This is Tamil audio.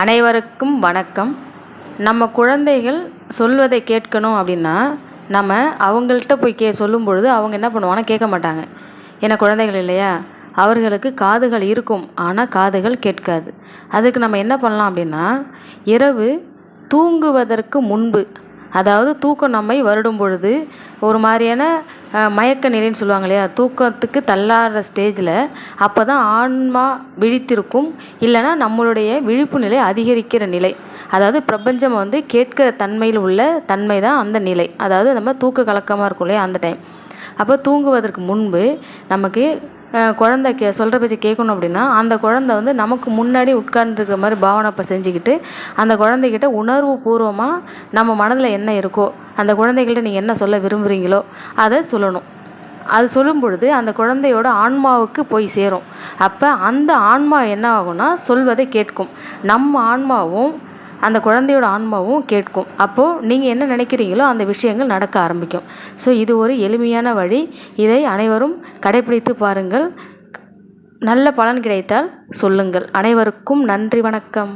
அனைவருக்கும் வணக்கம். நம்ம குழந்தைகள் சொல்வதை கேட்கணும் அப்படின்னா நம்ம அவங்கள்ட்ட போய் கே சொல்லும் பொழுது அவங்க என்ன பண்ணுவாங்கன்னா கேட்க மாட்டாங்க. ஏன்னா குழந்தைகள் இல்லையா? அவர்களுக்கு காதுகள் இருக்கும். ஆனால் காதுகள் கேட்காது. அதுக்கு நம்ம என்ன பண்ணலாம் அப்படின்னா இரவு தூங்குவதற்கு முன்பு அதாவது தூக்கம் நம்மை வருடும் பொழுது ஒரு மாதிரியான மயக்க நிலைன்னு சொல்லுவாங்க இல்லையா? தூக்கத்துக்கு தள்ளாடுற ஸ்டேஜில் அப்போ தான் ஆன்மா விழித்திருக்கும். இல்லைன்னா நம்மளுடைய விழிப்பு நிலை அதிகரிக்கிற நிலை. அதாவது பிரபஞ்சம் வந்து கேட்கிற தன்மையில் உள்ள தன்மை தான் அந்த நிலை. அதாவது நம்ம தூக்க கலக்கமாக இருக்கும் இல்லையா? அந்த டைம் அப்போ தூங்குவதற்கு முன்பு நமக்கு குழந்த கே சொல்கிற பேச்சு கேட்கணும் அப்படின்னா அந்த குழந்த வந்து நமக்கு முன்னாடி உட்கார்ந்துருக்க மாதிரி பாவனை இப்போ செஞ்சுக்கிட்டு அந்த குழந்தைகிட்ட உணர்வு பூர்வமாக நம்ம மனதில் என்ன இருக்கோ அந்த குழந்தைகள்கிட்ட நீங்கள் என்ன சொல்ல விரும்புகிறீங்களோ அதை சொல்லணும். அது சொல்லும் பொழுது அந்த குழந்தையோட ஆன்மாவுக்கு போய் சேரும். அப்போ அந்த ஆன்மா என்ன ஆகும்னா சொல்வதை கேட்கும். நம்ம ஆன்மாவும் அந்த குழந்தையோட ஆன்மாவும் கேட்கும். அப்போது நீங்கள் என்ன நினைக்கிறீங்களோ அந்த விஷயங்கள் நடக்க ஆரம்பிக்கும். ஸோ இது ஒரு எளிமையான வழி. இதை அனைவரும் கடைபிடித்து பாருங்கள். நல்ல பலன் கிடைத்தால் சொல்லுங்கள். அனைவருக்கும் நன்றி வணக்கம்.